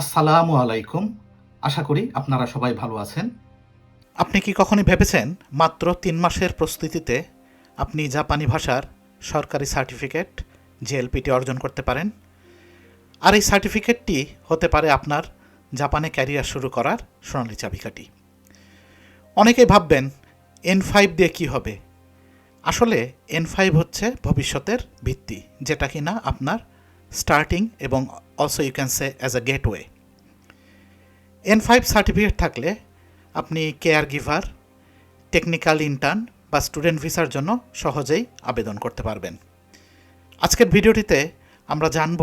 আসসালামু আলাইকুম। আশা করি আপনারা সবাই ভালো আছেন। আপনি কি কখনই ভেবেছেন মাত্র তিন মাসের প্রস্তুতিতে আপনি জাপানি ভাষার সরকারি সার্টিফিকেট জেএলপিটি অর্জন করতে পারেন? আর এই সার্টিফিকেটটি হতে পারে আপনার জাপানে ক্যারিয়ার শুরু করার সোনালি চাবিকাঠি। অনেকেই ভাববেন এন ফাইভ দিয়ে কী হবে? আসলে এন ফাইভ হচ্ছে ভবিষ্যতের ভিত্তি, যেটা কিনা আপনার স্টার্টিং এবং you can say as a gateway N five certificate থাকলে আপনি কেয়ার গিভার টেকনিক্যাল ইন্টার্ন বা স্টুডেন্ট ভিসার জন্য সহজেই আবেদন করতে পারবেন। আজকের ভিডিওটিতে আমরা জানব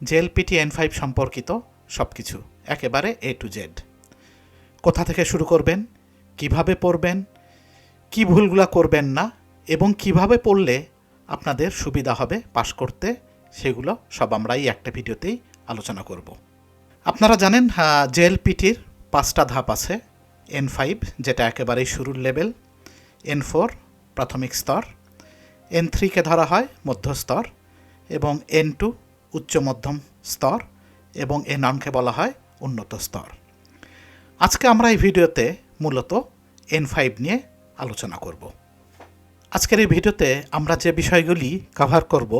জেএলপিটি এন ফাইভ সম্পর্কিত সব কিছু একেবারে এ টু জেড কোথা থেকে শুরু করবেন, কীভাবে পড়বেন, কি ভুলগুলা করবেন না, এবং কীভাবে পড়লে আপনাদের সুবিধা হবে পাশ করতে সেগুলো সব আমরা এই একটা ভিডিওতেই আলোচনা করব। আপনারা জানেন জেএলপিটির পাঁচটা ধাপ আছে। এন ফাইভ যেটা একেবারেই শুরুর লেভেল। এন ফোর প্রাথমিক স্তর। এন থ্রিকে ধরা হয় মধ্যস্তর এবং এন টু উচ্চ মধ্যম স্তর এবং এন ওয়ানকে বলা হয় উন্নত স্তর। আজকে আমরা এই ভিডিওতে মূলত এন ফাইভ নিয়ে আলোচনা করব। আজকের এই ভিডিওতে আমরা যে বিষয়গুলি কভার করব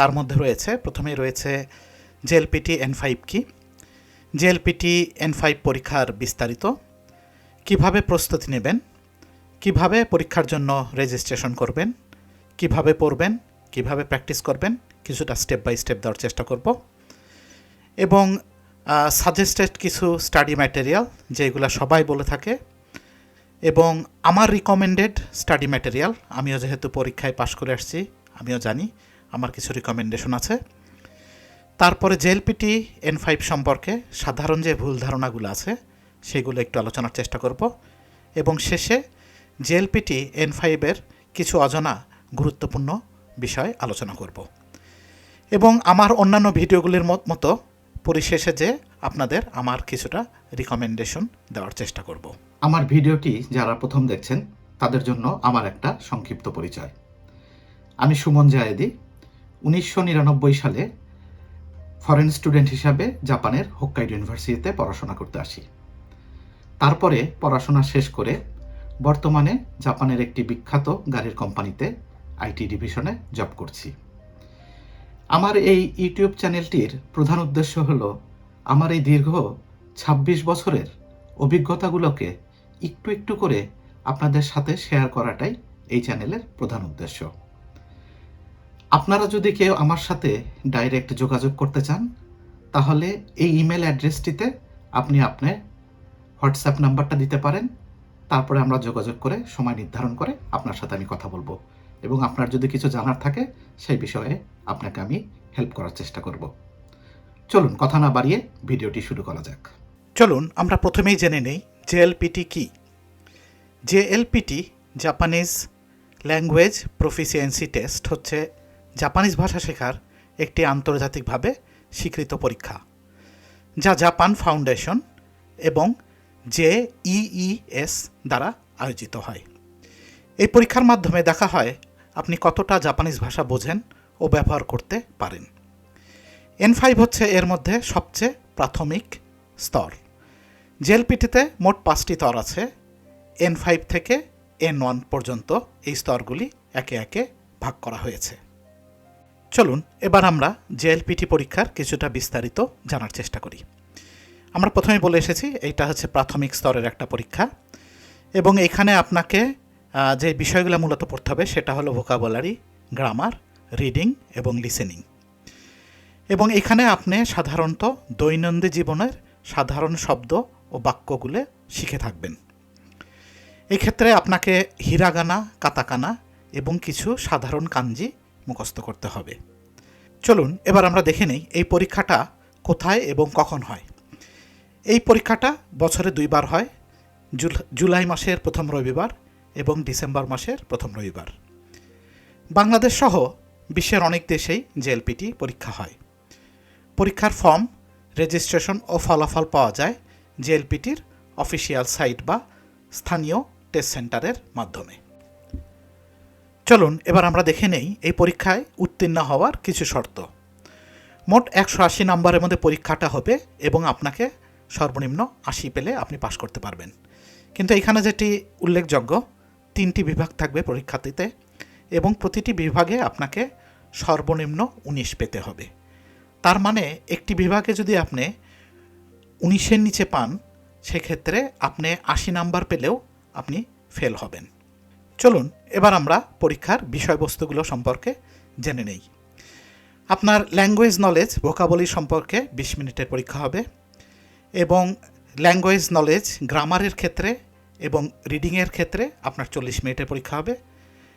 তার মধ্যে রয়েছে, প্রথমেই রয়েছে জেএলপিটি এন ফাইভ কি? জেএলপিটি এন ফাইভ পরীক্ষার বিস্তারিত। কীভাবে প্রস্তুতি নেবেন? কীভাবে পরীক্ষার জন্য রেজিস্ট্রেশন করবেন? কীভাবে পড়বেন? কীভাবে প্র্যাকটিস করবেন? কিছুটা স্টেপ বাই স্টেপ দেওয়ার চেষ্টা করব। এবং সাজেস্টেড কিছু স্টাডি ম্যাটেরিয়াল যেগুলো সবাই বলে থাকে। এবং আমার রিকমেন্ডেড স্টাডি ম্যাটেরিয়াল আমিও যেহেতু পরীক্ষায় পাশ করে আসছি, আমিও জানি। আমার কিছু রিকমেন্ডেশন আছে। তারপরে জেএলপিটি এন ফাইভ সম্পর্কে সাধারণ যে ভুল ধারণাগুলো আছে, সেগুলো একটু আলোচনার চেষ্টা করব। এবং শেষে জেএলপিটি এন ফাইভের কিছু অজানা গুরুত্বপূর্ণ বিষয় আলোচনা করব। এবং আমার অন্যান্য ভিডিওগুলির মতো পরিশেষে যে আপনাদের আমার কিছুটা রিকমেন্ডেশন দেওয়ার চেষ্টা করব। আমার ভিডিওটি যারা প্রথম দেখছেন, তাদের জন্য আমার একটা সংক্ষিপ্ত পরিচয়। আমি সুমন জায়েদি উনিশশো নিরানব্বই সালে ফরেন স্টুডেন্ট হিসাবে জাপানের হোক্কাইড ইউনিভার্সিটিতে পড়াশোনা করতে আসি। তারপরে পড়াশোনা শেষ করে বর্তমানে জাপানের একটি বিখ্যাত গাড়ির কোম্পানিতে আইটি ডিভিশনে জব করছি। আমার এই ইউটিউব চ্যানেলটির প্রধান উদ্দেশ্য হলো আমার এই দীর্ঘ ২৬ বছরের অভিজ্ঞতাগুলোকে একটু একটু করে আপনাদের সাথে শেয়ার করাটাই এই চ্যানেলের প্রধান উদ্দেশ্য। আপনারা যদি কেউ আমার সাথে ডাইরেক্ট যোগাযোগ করতে চান, তাহলে এই ইমেল অ্যাড্রেসটিতে আপনি আপনার হোয়াটসঅ্যাপ নাম্বারটা দিতে পারেন। তারপরে আমরা যোগাযোগ করে সময় নির্ধারণ করে আপনার সাথে আমি কথা বলব। এবং আপনার যদি কিছু জানার থাকে, সেই বিষয়ে আপনাকে আমি হেল্প করার চেষ্টা করব। চলুন, কথা না বাড়িয়ে ভিডিওটি শুরু করা যাক। চলুন, আমরা প্রথমেই জেনে নেই জেএলপিটি কি? JLPT Japanese language proficiency test হচ্ছে জাপানিজ ভাষা শেখার একটি আন্তর্জাতিকভাবে স্বীকৃত পরীক্ষা, যা জাপান ফাউন্ডেশন এবং জে ইইএস দ্বারা আয়োজিত হয়। এই পরীক্ষার মাধ্যমে দেখা হয় আপনি কতটা জাপানিজ ভাষা বোঝেন ও ব্যবহার করতে পারেন। এন ফাইভ হচ্ছে এর মধ্যে সবচেয়ে প্রাথমিক স্তর। জেএলপিটিতে মোট পাঁচটি স্তর আছে। এন ফাইভ থেকে এন ওয়ান পর্যন্ত এই স্তরগুলি একে একে ভাগ করা হয়েছে। চলুন, এবার আমরা জেএলপিটি পরীক্ষার কিছুটা বিস্তারিত জানার চেষ্টা করি। আমরা প্রথমে বলে এসেছি, এইটা হচ্ছে প্রাথমিক স্তরের একটা পরীক্ষা। এবং এখানে আপনাকে যে বিষয়গুলো মূলত পড়তে হবে, সেটা হলো ভোকাবুলারি গ্রামার রিডিং এবং লিসেনিং এবং এখানে আপনি সাধারণত দৈনন্দিন জীবনের সাধারণ শব্দ ও বাক্যগুলো শিখে থাকবেন। এক্ষেত্রে আপনাকে হিরাগানা, কাতাকানা এবং কিছু সাধারণ কাঞ্জি মুখস্থ করতে হবে। চলুন, এবার আমরা দেখে নেই এই পরীক্ষাটা কোথায় এবং কখন হয়। এই পরীক্ষাটা বছরে দুইবার হয় জুলাই মাসের প্রথম রবিবার এবং ডিসেম্বর মাসের প্রথম রবিবার। বাংলাদেশ সহ বিশ্বের অনেক দেশেই জেএলপিটি পরীক্ষা হয়। পরীক্ষার ফর্ম, রেজিস্ট্রেশন ও ফলাফল পাওয়া যায় জেএলপিটির অফিসিয়াল সাইট বা স্থানীয় টেস্ট সেন্টারের মাধ্যমে। চলুন, এবার আমরা দেখে নেই এই পরীক্ষায় উত্তীর্ণ হওয়ার কিছু শর্ত। মোট একশো আশি নম্বরের মধ্যে পরীক্ষাটা হবে এবং আপনাকে সর্বনিম্ন আশি পেলে আপনি পাশ করতে পারবেন। কিন্তু এখানে যেটি উল্লেখযোগ্য, তিনটি বিভাগ থাকবে পরীক্ষাটিতে এবং প্রতিটি বিভাগে আপনাকে সর্বনিম্ন উনিশ পেতে হবে। তার মানে একটি বিভাগে যদি আপনি উনিশের নিচে পান, সেক্ষেত্রে আপনি আশি নাম্বার পেলেও আপনি ফেল হবেন। চলুন, এবার আমরা পরীক্ষার বিষয়বস্তুগুলো সম্পর্কে জেনে নেই। আপনার ল্যাঙ্গুয়েজ নলেজ ভোকাবলি সম্পর্কে বিশ মিনিটের পরীক্ষা হবে এবং ল্যাঙ্গুয়েজ নলেজ গ্রামারের ক্ষেত্রে এবং রিডিংয়ের ক্ষেত্রে আপনার চল্লিশ মিনিটের পরীক্ষা হবে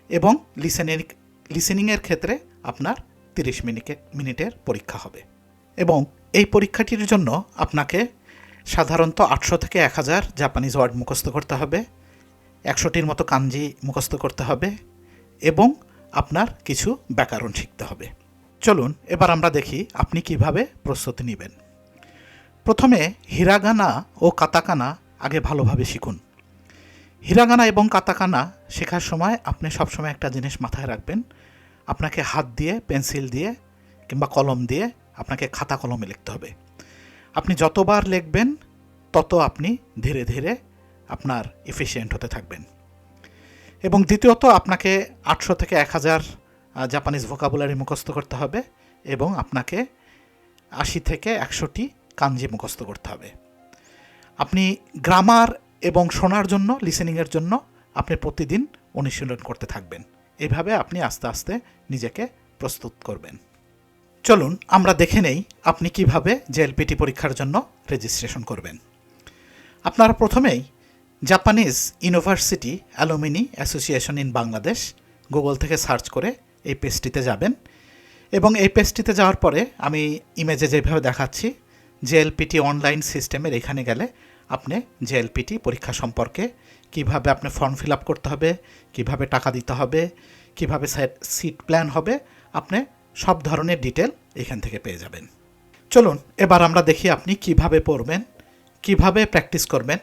এবং লিসেনিং লিসেনিংয়ের ক্ষেত্রে আপনার তিরিশ মিনিটের মিনিটের পরীক্ষা হবে। এবং এই পরীক্ষাটির জন্য আপনাকে সাধারণত আটশো থেকে এক হাজার জাপানিজ ওয়ার্ড মুখস্থ করতে হবে। একশোটির মতো কাঞ্জি মুখস্থ করতে হবে এবং আপনার কিছু ব্যাকরণ শিখতে হবে। চলুন, এবার আমরা দেখি আপনি কীভাবে প্রস্তুতি নেবেন। প্রথমে হিরাগানা ও কাতাকানা আগে ভালোভাবে শিখুন। হিরাগানা এবং কাতাকানা শেখার সময় আপনি সবসময় একটা জিনিস মাথায় রাখবেন। আপনাকে হাত দিয়ে, পেন্সিল দিয়ে কিংবা কলম দিয়ে আপনাকে খাতা কলমে লিখতে হবে। আপনি যতবার লিখবেন, তত আপনি ধীরে ধীরে আপনার এফিসিয়েন্ট হতে থাকবেন। এবং দ্বিতীয়ত, আপনাকে আটশো থেকে এক হাজার জাপানিজ ভোকাবুলারি মুখস্থ করতে হবে এবং আপনাকে আশি থেকে একশোটি কাঞ্জি মুখস্থ করতে হবে। আপনি গ্রামার এবং শোনার জন্য লিসেনিংয়ের জন্য আপনি প্রতিদিন অনুশীলন করতে থাকবেন। এভাবে আপনি আস্তে আস্তে নিজেকে প্রস্তুত করবেন। চলুন, আমরা দেখে নেই আপনি কীভাবে জেএলপিটি পরীক্ষার জন্য রেজিস্ট্রেশন করবেন। আপনারা প্রথমেই Japanese university alumni association in Bangladesh Google থেকে সার্চ করে এই পেজটিতে যাবেন। এবং এই পেজটিতে যাওয়ার পরে আমি ইমেজে যেভাবে দেখাচ্ছি জেএলপিটি অনলাইন সিস্টেমের এখানে গেলে আপনি জেএলপিটি পরীক্ষা সম্পর্কে কীভাবে আপনি ফর্ম ফিল আপ করতে হবে, কীভাবে টাকা দিতে হবে, কীভাবে সিট প্ল্যান হবে, আপনি সব ধরনের ডিটেল এখান থেকে পেয়ে যাবেন। চলুন, এবার আমরা দেখি আপনি কীভাবে পড়বেন, কীভাবে প্র্যাকটিস করবেন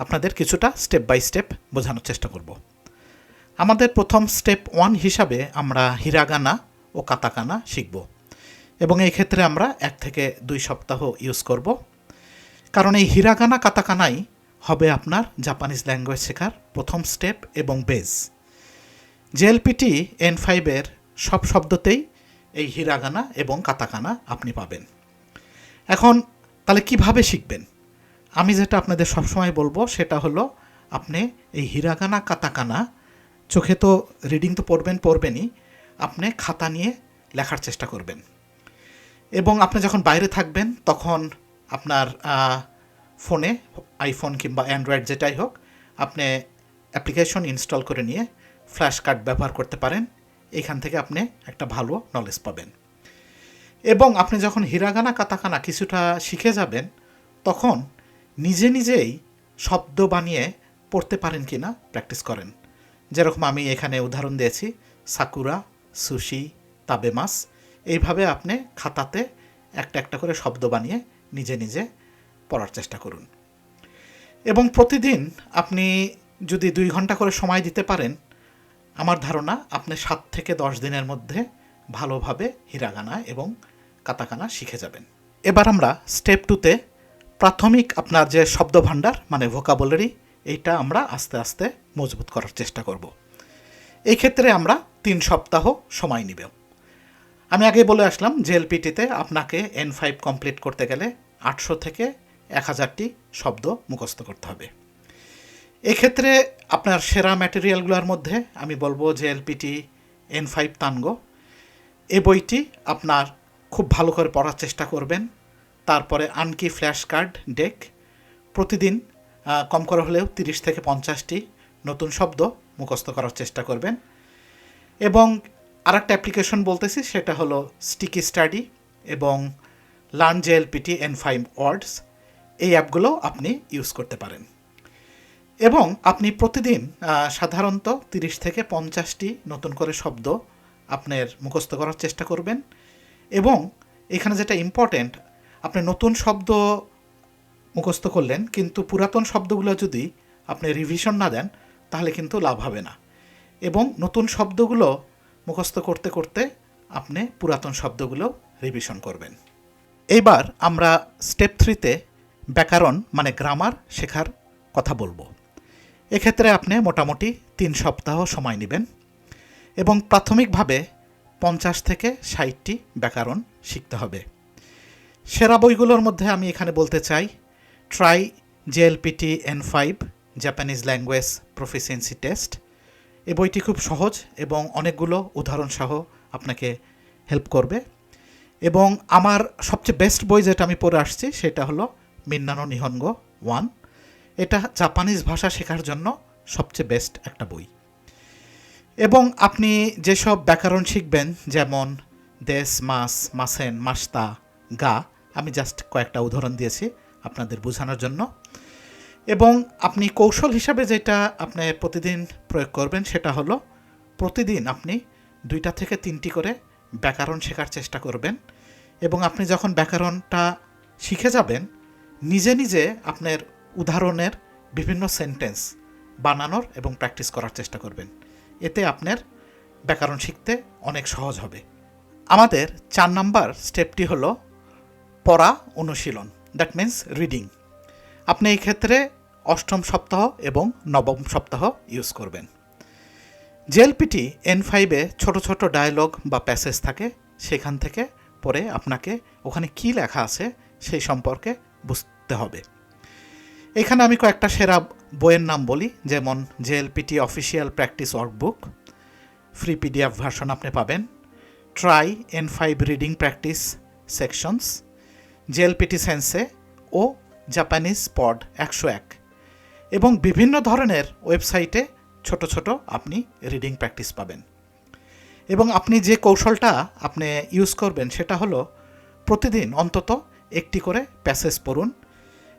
আপনাদের কিছুটা স্টেপ বাই স্টেপ বোঝানোর চেষ্টা করব। আমাদের প্রথম স্টেপ ওয়ান হিসাবে আমরা হিরাগানা ও কাতাকানা শিখব এবং এই ক্ষেত্রে আমরা এক থেকে দুই সপ্তাহ ইউজ করব। কারণ এই হিরাগানা কাতাকানাই হবে আপনার জাপানিজ ল্যাঙ্গুয়েজ শেখার প্রথম স্টেপ এবং বেজ জেএলপিটি এন ফাইভের সব শব্দতেই এই হিরাগানা এবং কাতাকানা আপনি পাবেন। এখন তাহলে কীভাবে শিখবেন? আমি যেটা আপনাদের সবসময় বলব, সেটা হলো আপনি এই হিরাগানা কাতাকানা, চোখে তো রিডিং তো পড়বেন, পড়বেনই, আপনি খাতা নিয়ে লেখার চেষ্টা করবেন। এবং আপনি যখন বাইরে থাকবেন, তখন আপনার ফোনে আইফোন কিংবা অ্যান্ড্রয়েড যেটাই হোক, আপনি অ্যাপ্লিকেশন ইনস্টল করে নিয়ে ফ্ল্যাশ কার্ড ব্যবহার করতে পারেন, এখান থেকে আপনি একটা ভালো নলেজ পাবেন। এবং আপনি যখন হিরাগানা কাতাকানা কিছুটা শিখে যাবেন, তখন নিজে নিজেই শব্দ বানিয়ে পড়তে পারেন কি না প্র্যাকটিস করেন। যেরকম আমি এখানে উদাহরণ দিয়েছি সাকুরা সুশি তাবে তাবেমাস এইভাবে আপনি খাতাতে একটা একটা করে শব্দ বানিয়ে নিজে নিজে পড়ার চেষ্টা করুন। এবং প্রতিদিন আপনি যদি দুই ঘণ্টা করে সময় দিতে পারেন, আমার ধারণা আপনি সাত থেকে দশ দিনের মধ্যে ভালোভাবে হিরাগানা এবং কাতাকানা শিখে যাবেন। এবার আমরা স্টেপ টুতে প্রাথমিক আপনার যে শব্দ ভাণ্ডার মানে ভোকাবলারি এইটা আমরা আস্তে আস্তে মজবুত করার চেষ্টা করব। এই ক্ষেত্রে আমরা তিন সপ্তাহ সময় নিব। আমি আগে বলে আসলাম জেএলপিটিতে আপনাকে এন ফাইভ কমপ্লিট করতে গেলে আটশো থেকে এক হাজারটি শব্দ মুখস্থ করতে হবে। এক্ষেত্রে আপনার সেরা ম্যাটেরিয়ালগুলোর মধ্যে আমি বলব যে এলপিটি এন ফাইভ তানগো এই বইটি আপনার খুব ভালো করে পড়ার চেষ্টা করবেন। তারপরে আনকি ফ্ল্যাশ কার্ড, ডেক। প্রতিদিন কম করে হলেও তিরিশ থেকে পঞ্চাশটি নতুন শব্দ মুখস্থ করার চেষ্টা করবেন। এবং আরেকটা অ্যাপ্লিকেশন বলতেছি, সেটা হলো স্টিকি স্টাডি এবং learn JLPT N five words এই অ্যাপগুলো আপনি ইউজ করতে পারেন। এবং আপনি প্রতিদিন সাধারণত তিরিশ থেকে পঞ্চাশটি নতুন করে শব্দ আপনার মুখস্থ করার চেষ্টা করবেন। এবং এখানে যেটা ইম্পর্ট্যান্ট নতুন শব্দ মুখস্থ করলেন, কিন্তু পুরাতন শব্দগুলো যদি আপনি রিভিশন না দেন, তাহলে কিন্তু লাভ হবে না। এবং নতুন শব্দগুলো মুখস্থ করতে করতে আপনি পুরাতন শব্দগুলো রিভিশন করবেন। এইবার আমরা স্টেপ থ্রিতে ব্যাকরণ মানে গ্রামার শেখার কথা বলব। এক্ষেত্রে আপনি মোটামুটি তিন সপ্তাহ সময় নেবেন এবং প্রাথমিকভাবে পঞ্চাশ থেকে ষাটটি ব্যাকরণ শিখতে হবে। সেরা বইগুলোর মধ্যে আমি এখানে বলতে চাই try JLPT N five Japanese language proficiency test এই বইটি খুব সহজ এবং অনেকগুলো উদাহরণ সহ আপনাকে হেল্প করবে। এবং আমার সবচেয়ে বেস্ট বই যেটা আমি পড়ে আসছি সেটা হলো মিন্নানো নিহঙ্গ ওয়ান। এটা জাপানিজ ভাষা শেখার জন্য সবচেয়ে বেস্ট একটা বই। এবং আপনি যেসব ব্যাকরণ শিখবেন, যেমন দেশ মাস মাসেন মাস্তা, গা আমি জাস্ট কয়েকটা উদাহরণ দিয়েছি আপনাদের বোঝানোর জন্য। এবং আপনি কৌশল হিসাবে যেটা আপনি প্রতিদিন প্রয়োগ করবেন সেটা হলো প্রতিদিন আপনি দুইটা থেকে তিনটি করে ব্যাকরণ শেখার চেষ্টা করবেন। এবং আপনি যখন ব্যাকরণটা শিখে যাবেন, নিজে নিজে আপনার উদাহরণের বিভিন্ন সেন্টেন্স বানানোর এবং প্র্যাকটিস করার চেষ্টা করবেন। এতে আপনার ব্যাকরণ শিখতে অনেক সহজ হবে। আমাদের চার নাম্বার স্টেপটি হলো পড়া অনুশীলন দ্যাট মিন্স রিডিং আপনি এই ক্ষেত্রে অষ্টম সপ্তাহ এবং নবম সপ্তাহ ইউজ করবেন। জেএলপিটি এন ফাইভে ছোটো ছোটো ডায়লগ বা প্যাসেজ থাকে, সেখান থেকে পরে আপনাকে ওখানে কি লেখা আছে সেই সম্পর্কে বুঝতে হবে। এখানে আমি কয়েকটা সেরা বইয়ের নাম বলি, যেমন JLPT official practice workbook free PDF version আপনি পাবেন try N five reading practice sections JLPT sensei ও জাপানিজ পড একশো এক এবং বিভিন্ন ধরনের ওয়েবসাইটে ছোট ছোট আপনি রিডিং প্র্যাকটিস পাবেন। এবং আপনি যে কৌশলটা আপনি ইউজ করবেন সেটা হলো প্রতিদিন অন্তত একটি করে প্যাসেজ পড়ুন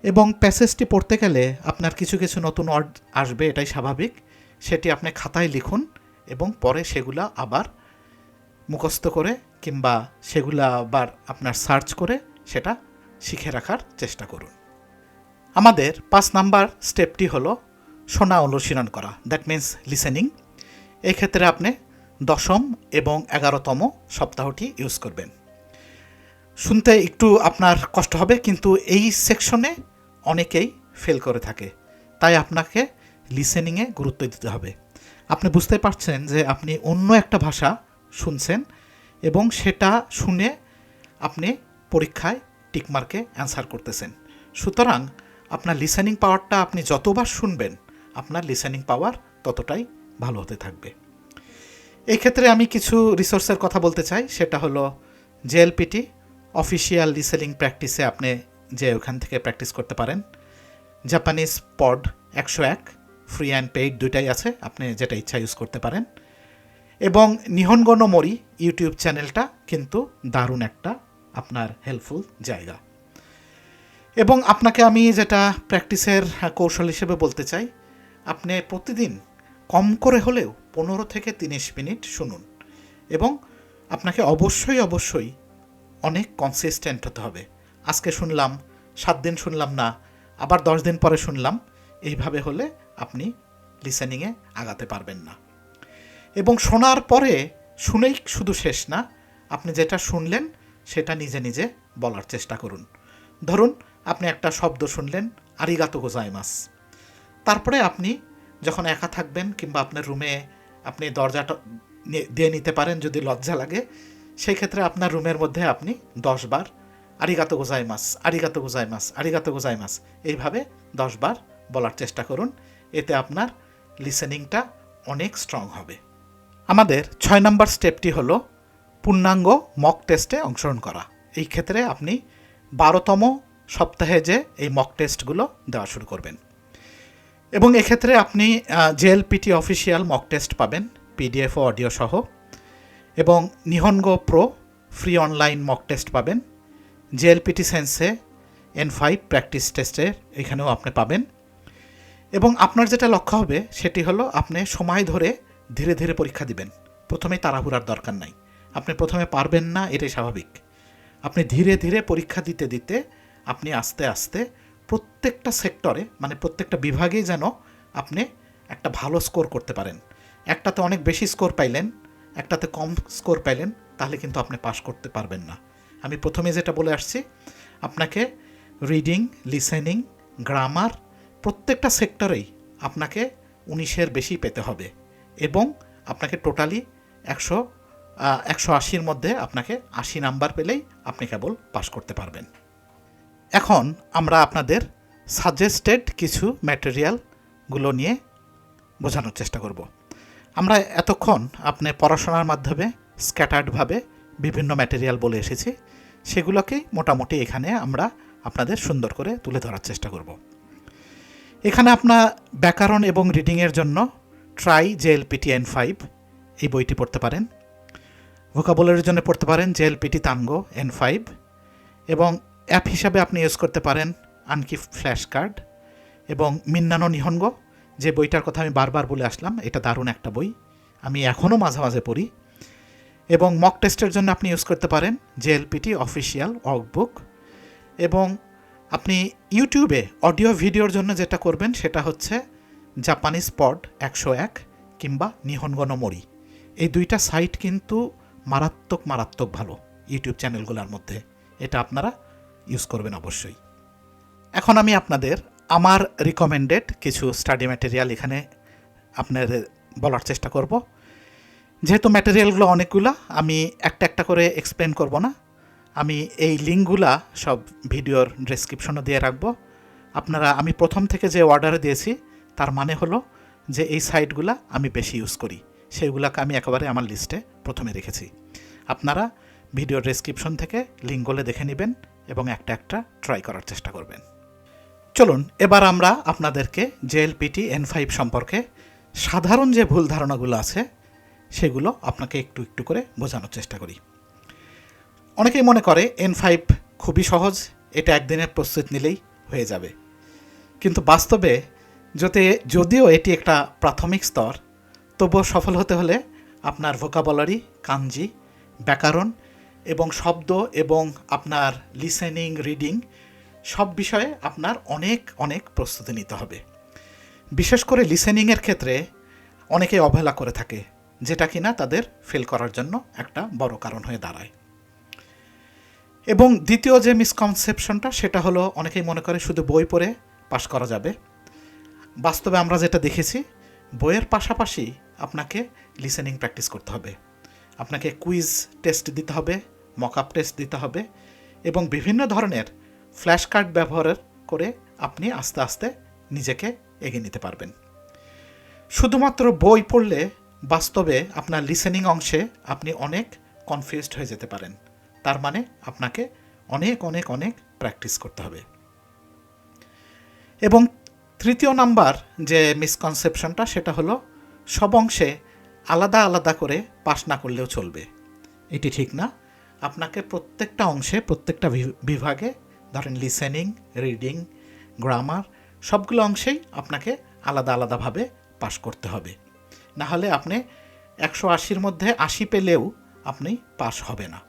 এবং প্যাসেজটি পড়তে গেলে আপনার কিছু কিছু নতুন ওয়ার্ড আসবে, এটাই স্বাভাবিক। সেটি আপনি খাতায় লিখুন এবং পরে সেগুলা আবার মুখস্থ করে কিংবা সেগুলা আবার আপনার সার্চ করে সেটা শিখে রাখার চেষ্টা করুন। আমাদের পাঁচ নাম্বার স্টেপটি হলো শোনা অনুশীলন করা। দ্যাট মিন্স লিসেনিং এই ক্ষেত্রে আপনি দশম এবং এগারোতম সপ্তাহটি ইউজ করবেন। শুনতে একটু আপনার কষ্ট হবে, কিন্তু এই সেকশনে অনেকেই ফেল করে থাকে। তাই আপনাকে লিসেনিংয়ে গুরুত্ব দিতে হবে। আপনি বুঝতে পারছেন যে আপনি অন্য একটা ভাষা শুনছেন এবং সেটা শুনে আপনি পরীক্ষায় টিকমার্কে অ্যান্সার করতেছেন। সুতরাং আপনার লিসেনিং পাওয়ারটা আপনি যতবার শুনবেন, আপনার লিসেনিং পাওয়ার ততটাই ভালো হতে থাকবে। এই ক্ষেত্রে আমি কিছু রিসোর্সের কথা বলতে চাই, সেটা হলো জেএলপিটি অফিসিয়াল লিসেনিং প্র্যাকটিসে আপনি যে ওখান থেকে প্র্যাকটিস করতে পারেন। জাপানিজ পড একশো এক ফ্রি অ্যান্ড পেইড দুইটাই আছে, আপনি যেটা ইচ্ছা ইউজ করতে পারেন। এবং নিহনগণ মরি ইউটিউব চ্যানেলটা কিন্তু দারুণ একটা আপনার হেল্পফুল জায়গা। এবং আপনাকে আমি যেটা প্র্যাকটিসের কৌশল হিসেবে বলতে চাই, আপনি প্রতিদিন কম করে হলেও পনেরো থেকে তিরিশ মিনিট শুনুন এবং আপনাকে অবশ্যই অবশ্যই অনেক কনসিস্টেন্ট হতে হবে। আজকে শুনলাম, সাত দিন শুনলাম না, আবার দশ দিন পরে শুনলাম, এইভাবে হলে আপনি লিসেনিংয়ে আগাতে পারবেন না। এবং শোনার পরে শুনেই শুধু শেষ না, আপনি যেটা শুনলেন সেটা নিজে নিজে বলার চেষ্টা করুন। ধরুন, আপনি একটা শব্দ শুনলেন, আরিগাতো গোজাইমাস। তারপরে আপনি যখন একা থাকবেন কিংবা আপনার রুমে আপনি দরজাটা দিয়ে নিতে পারেন যদি লজ্জা লাগে সেই ক্ষেত্রে আপনার রুমের মধ্যে আপনি দশ বার আরিগাতো গোজাইমাস আরিগাতো গোজাইমাস আরিগাতো গোজাইমাস এইভাবে দশ বার বলার চেষ্টা করুন। এতে আপনার লিসেনিংটা অনেক স্ট্রং হবে। আমাদের ছয় নম্বর স্টেপটি হলো পূর্ণাঙ্গ মক টেস্টে অংশগ্রহণ করা। এই ক্ষেত্রে আপনি বারোতম সপ্তাহে যে এই মক টেস্টগুলো দেওয়া শুরু করবেন। এবং এক্ষেত্রে আপনি জেএলপিটি অফিসিয়াল মক টেস্ট পাবেন পিডিএফ ও অডিও সহ। এবং Nihongo pro free online mock test পাবেন JLPT Sensei N five practice টেস্টের এখানেও আপনি পাবেন। এবং আপনার যেটা লক্ষ্য হবে, সেটি হলো আপনি সময় ধরে ধীরে ধীরে পরীক্ষা দিবেন। প্রথমে তাড়াহুড়ার দরকার নাই। আপনি প্রথমে পারবেন না, এটাই স্বাভাবিক। আপনি ধীরে ধীরে পরীক্ষা দিতে দিতে আপনি আস্তে আস্তে প্রত্যেকটা সেক্টরে মানে প্রত্যেকটা বিভাগেই যেন আপনি একটা ভালো স্কোর করতে পারেন। একটাতে অনেক বেশি স্কোর পাইলেন, একটাতে কম স্কোর পাইলেন, তাহলে কিন্তু আপনি পাশ করতে পারবেন না। আমি প্রথমে যেটা বলে আসছি, আপনাকে রিডিং, লিসেনিং, গ্রামার প্রত্যেকটা সেক্টরেই আপনাকে উনিশের বেশি পেতে হবে এবং আপনাকে টোটালি একশো একশো আশির মধ্যে আপনাকে আশি নাম্বার পেলেই আপনি কেবল পাশ করতে পারবেন। এখন আমরা আপনাদের সাজেস্টেড কিছু ম্যাটেরিয়ালগুলো নিয়ে বোঝানোর চেষ্টা করব। আমরা এতক্ষণ আপনি পড়াশোনার মাধ্যমে স্ক্যাটার্ডভাবে বিভিন্ন ম্যাটেরিয়াল বলে এসেছি সেগুলোকেই মোটামুটি এখানে আমরা আপনাদের সুন্দর করে তুলে ধরার চেষ্টা করব। এখানে আপনার ব্যাকরণ এবং রিডিংয়ের জন্য ট্রাই জেএলপিটি এন ফাইভ এই বইটি পড়তে পারেন। ভোকাবুলারির জন্য পড়তে পারেন জেএলপিটি তাঙ্গো এন ফাইভ এবং অ্যাপ হিসাবে আপনি ইউজ করতে পারেন আনকি ফ্ল্যাশ কার্ড এবং মিন্নানো নিহনগো যে বইটার কথা আমি বারবার বলে আসলাম, এটা দারুণ একটা বই, আমি এখনও মাঝে মাঝে পড়ি। এবং মক টেস্টের জন্য আপনি ইউজ করতে পারেন জেএলপিটি অফিসিয়াল ওয়ার্কবুক এবং আপনি ইউটিউবে অডিও ভিডিওর জন্য যেটা করবেন, সেটা হচ্ছে জাপানিজ পড একশো এক কিংবা নিহনগণ মরি এই দুইটা সাইট কিন্তু মারাত্মক মারাত্মক ভালো ইউটিউব চ্যানেলগুলোর মধ্যে। এটা আপনারা ইউজ করবেন অবশ্যই। এখন আমি আপনাদের আমার রিকমেন্ডেড কিছু স্টাডি ম্যাটেরিয়াল এখানে আপনাদের বলার চেষ্টা করব। যেহেতু ম্যাটেরিয়ালগুলো অনেকগুলো, আমি একটা একটা করে এক্সপ্লেন করব না। আমি এই লিঙ্কগুলা সব ভিডিওর ডেসক্রিপশনে দিয়ে রাখব। আপনারা, আমি প্রথম থেকে যে অর্ডার দিয়েছি, তার মানে হলো যে এই সাইটগুলা আমি বেশি ইউজ করি। সেইগুলোকে আমি একেবারে আমার লিস্টে প্রথমে রেখেছি। আপনারা ভিডিও ডেসক্রিপশন থেকে লিঙ্কগুলো দেখে নেবেন এবং একটা একটা ট্রাই করার চেষ্টা করবেন। চলুন, এবার আমরা আপনাদেরকে জেএলপিটি এন ফাইভ সম্পর্কে সাধারণ যে ভুল ধারণাগুলো আছে, সেগুলো আপনাকে একটু একটু করে বোঝানোর চেষ্টা করি। অনেকেই মনে করে এন ফাইভ খুবই সহজ, এটা একদিনের প্রস্তুত নিলেই হয়ে যাবে। কিন্তু বাস্তবে, যাতে, যদিও এটি একটা প্রাথমিক স্তর তবুও সফল হতে হলে আপনার ভোকাবলারি কাঞ্জি ব্যাকরণ এবং শব্দ এবং আপনার লিসেনিং রিডিং সব বিষয়ে আপনার অনেক অনেক প্রস্তুতি নিতে হবে। বিশেষ করে লিসেনিংয়ের ক্ষেত্রে অনেকে অবহেলা করে থাকে, যেটা কিনা তাদের ফেল করার জন্য একটা বড় কারণ হয়ে দাঁড়ায়। এবং দ্বিতীয় যে মিসকনসেপশনটা সেটা হলো অনেকেই মনে করে শুধু বই পড়ে পাশ করা যাবে। বাস্তবে আমরা যেটা দেখেছি, বইয়ের পাশাপাশি আপনাকে লিসেনিং প্র্যাকটিস করতে হবে। আপনাকে কুইজ টেস্ট দিতে হবে মক আপ টেস্ট দিতে হবে এবং বিভিন্ন ধরনের ফ্ল্যাশ কার্ড ব্যবহার করে আপনি আস্তে আস্তে নিজেকে এগিয়ে নিতে পারবেন। শুধুমাত্র বই পড়লে বাস্তবে আপনার লিসেনিং অংশে আপনি অনেক কনফিউজড হয়ে যেতে পারেন। তার মানে আপনাকে অনেক অনেক অনেক প্র্যাকটিস করতে হবে। এবং তৃতীয় নাম্বার যে মিসকনসেপশনটা সেটা হলো সব অংশে আলাদা আলাদা করে পাশ না করলেও চলবে। এটি ঠিক না। আপনাকে প্রত্যেকটা অংশে, প্রত্যেকটা বিভাগে, ধরেন লিসেনিং রিডিং গ্রামার সবগুলো অংশেই আপনাকে আলাদা আলাদাভাবে পাশ করতে হবে। না হলে আপনি একশো আশির মধ্যে আশি পেলেও আপনি পাস হবে না।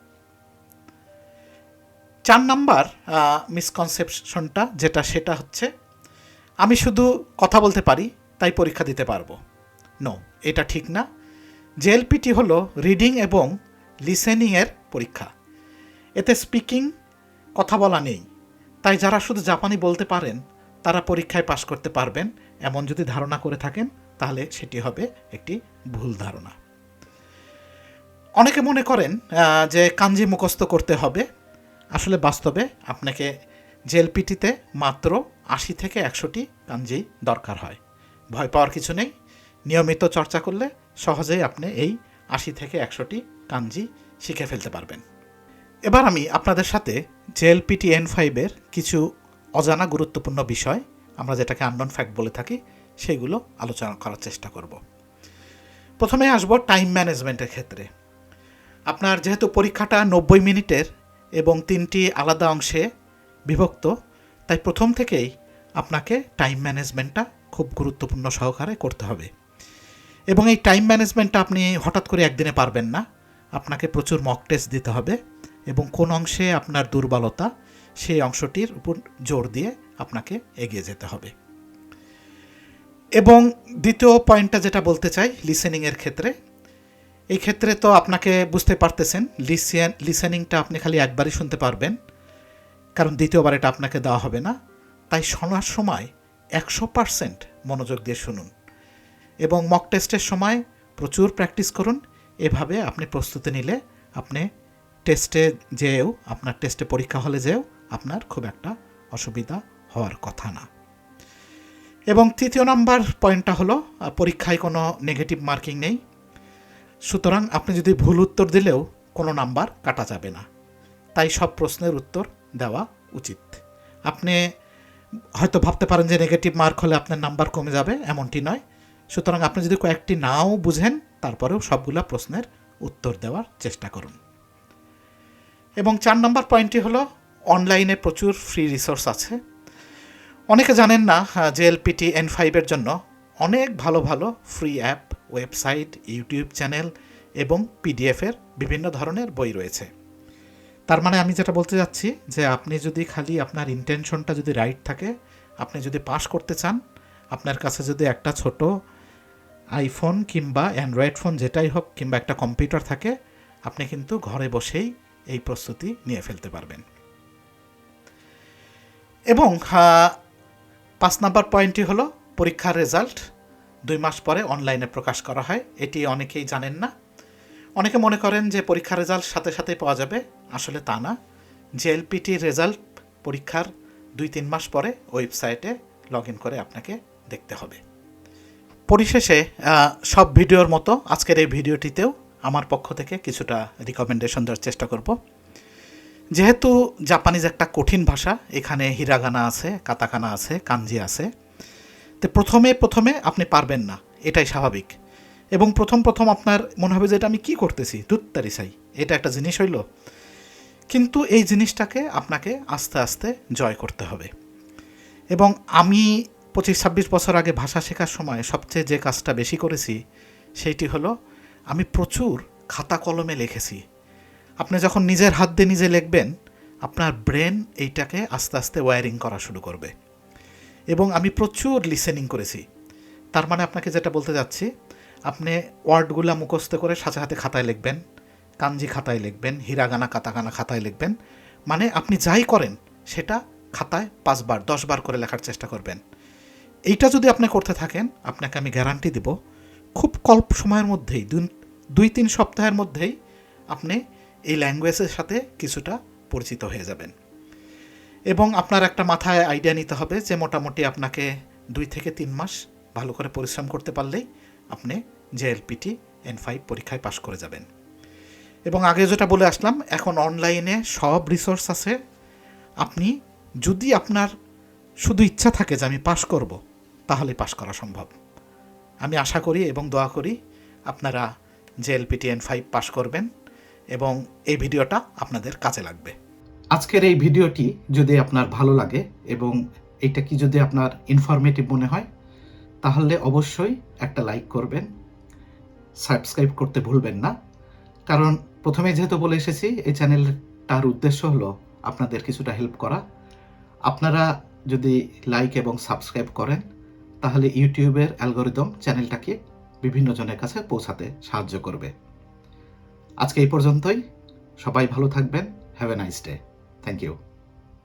চার নাম্বার মিসকনসেপশনটা যেটা সেটা হচ্ছে, আমি শুধু কথা বলতে পারি, তাই পরীক্ষা দিতে পারব। নো এটা ঠিক না। জেএলপিটি হলো রিডিং এবং লিসেনিংয়ের পরীক্ষা। এতে স্পিকিং কথা বলা নেই। তাই যারা শুধু জাপানি বলতে পারেন, তারা পরীক্ষায় পাশ করতে পারবেন। এমন যদি ধারণা করে থাকেন, তাহলে সেটি হবে একটি ভুল ধারণা। অনেকে মনে করেন যে কাঞ্জি মুখস্থ করতে হবে। আসলে বাস্তবে আপনাকে জেলপিটিতে মাত্র আশি থেকে একশোটি কাঞ্জি দরকার হয়। ভয় পাওয়ার কিছু নেই। নিয়মিত চর্চা করলে সহজেই আপনি এই আশি থেকে একশোটি কাঞ্জি শিখে ফেলতে পারবেন। এবার আমি আপনাদের সাথে জেএলপিটি এন ফাইভের কিছু অজানা গুরুত্বপূর্ণ বিষয়, আমরা যেটাকে আননন ফ্যাক্ট বলে থাকি, সেগুলো আলোচনা করার চেষ্টা করব। প্রথমে আসব টাইম ম্যানেজমেন্টের ক্ষেত্রে। আপনার যেহেতু পরীক্ষাটা নব্বই মিনিটের এবং তিনটি আলাদা অংশে বিভক্ত, তাই প্রথম থেকেই আপনাকে টাইম ম্যানেজমেন্টটা খুব গুরুত্বপূর্ণ সহকারে করতে হবে। এবং এই টাইম ম্যানেজমেন্টটা আপনি হঠাৎ করে একদিনে পারবেন না। আপনাকে প্রচুর মক টেস্ট দিতে হবে এবং কোন অংশে আপনার দুর্বলতা, সেই অংশটির উপর জোর দিয়ে আপনাকে এগিয়ে যেতে হবে। এবং দ্বিতীয় পয়েন্টটা যেটা বলতে চাই লিসেনিংয়ের ক্ষেত্রে। এই ক্ষেত্রে তো আপনাকে বুঝতে পারতেছেন লিসেন লিসেনিংটা আপনি খালি একবারই শুনতে পারবেন, কারণ দ্বিতীয়বার এটা আপনাকে দেওয়া হবে না। তাই শোনার সময় একশো পারসেন্ট মনোযোগ দিয়ে শুনুন। এবং মক টেস্টের সময় প্রচুর প্র্যাকটিস করুন। এভাবে আপনি প্রস্তুতি নিলে আপনি টেস্টে যেও আপনার টেস্টে পরীক্ষা হলে যেও আপনার খুব একটা অসুবিধা হওয়ার কথা না। এবং তৃতীয় নাম্বার পয়েন্টটা হলো পরীক্ষায় কোনো নেগেটিভ মার্কিং নেই। সুতরাং আপনি যদি ভুল উত্তর দিলেও কোনো নাম্বার কাটা যাবে না। তাই সব প্রশ্নের উত্তর দেওয়া উচিত। আপনি হয়তো ভাবতে পারেন যে নেগেটিভ মার্ক হলে আপনার নাম্বার কমে যাবে, এমনটি নয়। সুতরাং আপনি যদি কয়েকটি নাও বুঝেন, তারপরেও সবগুলা প্রশ্নের উত্তর দেওয়ার চেষ্টা করুন। এবং চার নম্বর পয়েন্টটি হলো, অনলাইনে প্রচুর ফ্রি রিসোর্স আছে। অনেকে জানেন না জেএলপিটি এন ফাইভের জন্য অনেক ভালো ভালো free app, website, YouTube channel এবং পিডিএফের বিভিন্ন ধরনের বই রয়েছে। তার মানে আমি যেটা বলতে যাচ্ছি, যে আপনি যদি খালি আপনার ইন্টেনশনটা যদি রাইট থাকে, আপনি যদি পাস করতে চান, আপনার কাছে যদি একটা ছোট আইফোন কিংবা অ্যান্ড্রয়েড ফোন যেটাই হোক কিংবা একটা কম্পিউটার থাকে, আপনি কিন্তু ঘরে বসেই এই প্রস্তুতি নিয়ে ফেলতে পারবেন। এবং পাঁচ নাম্বার পয়েন্টটি হলো পরীক্ষার রেজাল্ট দুই মাস পরে অনলাইনে প্রকাশ করা হয়। এটি অনেকেই জানেন না। অনেকে মনে করেন যে পরীক্ষার রেজাল্ট সাথে সাথে পাওয়া যাবে। আসলে তা না। জেএলপিটির রেজাল্ট পরীক্ষার দুই তিন মাস পরে ওয়েবসাইটে লগ করে আপনাকে দেখতে হবে। পরিশেষে সব ভিডিওর মতো আজকের এই ভিডিওটিতেও আমার পক্ষ থেকে কিছুটা রিকমেন্ডেশন দেওয়ার চেষ্টা করব। যেহেতু জাপানিজ একটা কঠিন ভাষা, এখানে হিরাগানা আছে কাতাকানা আছে কাঞ্জি আছে, তো প্রথমে প্রথমে আপনি পারবেন না, এটাই স্বাভাবিক। এবং প্রথম প্রথম আপনার মনে হবে যে এটা আমি কি করতেছি দুত্তারি চাই এটা একটা জিনিস হইল। কিন্তু এই জিনিসটাকে আপনাকে আস্তে আস্তে জয় করতে হবে। এবং আমি পঁচিশ ছাব্বিশ বছর আগে ভাষা শেখার সময় সবচেয়ে যে কাজটা বেশি করেছি, সেইটি হলো আমি প্রচুর খাতা কলমে লিখেছি। আপনি যখন নিজের হাত দিয়ে নিজে লিখবেন, আপনার ব্রেন এইটাকে আস্তে আস্তে ওয়ারিং করা শুরু করবে। এবং আমি প্রচুর লিসেনিং করেছি। তার মানে আপনাকে যেটা বলতে যাচ্ছি, আপনি ওয়ার্ডগুলো মুখস্থ করে সাথে সাথে খাতায় লিখবেন কাঞ্জি খাতায় লিখবেন, হিরাগানা কাতাকানা খাতায় লিখবেন। মানে আপনি যাই করেন, সেটা খাতায় পাঁচবার, দশবার করে লেখার চেষ্টা করবেন। এইটা যদি আপনি করতে থাকেন, আপনাকে আমি গ্যারান্টি দিব, খুব কল্প সময়ের মধ্যেই, দুই- তিন সপ্তাহের মধ্যেই আপনি এই ল্যাঙ্গুয়েজের সাথে কিছুটা পরিচিত হয়ে যাবেন। এবং আপনার একটা মাথায় আইডিয়া নিতে হবে যে মোটামুটি আপনাকে দুই থেকে তিন মাস ভালো করে পরিশ্রম করতে পারলেই আপনি জেএলপিটি এন ফাইভ পরীক্ষায় পাশ করে যাবেন। এবং আগে যেটা বলে আসলাম, এখন অনলাইনে সব রিসোর্স আছে। আপনি যদি আপনার শুধু ইচ্ছা থাকে যে আমি পাশ করব তাহলে পাশ করা সম্ভব। আমি আশা করি এবং দোয়া করি আপনারা জেএলপিটি এন ফাইভ পাশ করবেন এবং এই ভিডিওটা আপনাদের কাজে লাগবে। আজকের এই ভিডিওটি যদি আপনার ভালো লাগে এবং এটা কি যদি আপনার ইনফরমেটিভ মনে হয়, তাহলে অবশ্যই একটা লাইক করবেন। সাবস্ক্রাইব করতে ভুলবেন না। কারণ প্রথমে যেহেতু বলে এসেছি, এই চ্যানেলটার উদ্দেশ্য হলো আপনাদের কিছুটা হেল্প করা। আপনারা যদি লাইক এবং সাবস্ক্রাইব করেন তাহলে ইউটিউবের অ্যালগোরিদম চ্যানেলটাকে বিভিন্ন জনের কাছে পৌঁছাতে সাহায্য করবে। আজকে এই পর্যন্তই। সবাই ভালো থাকবেন। Have a nice day thank you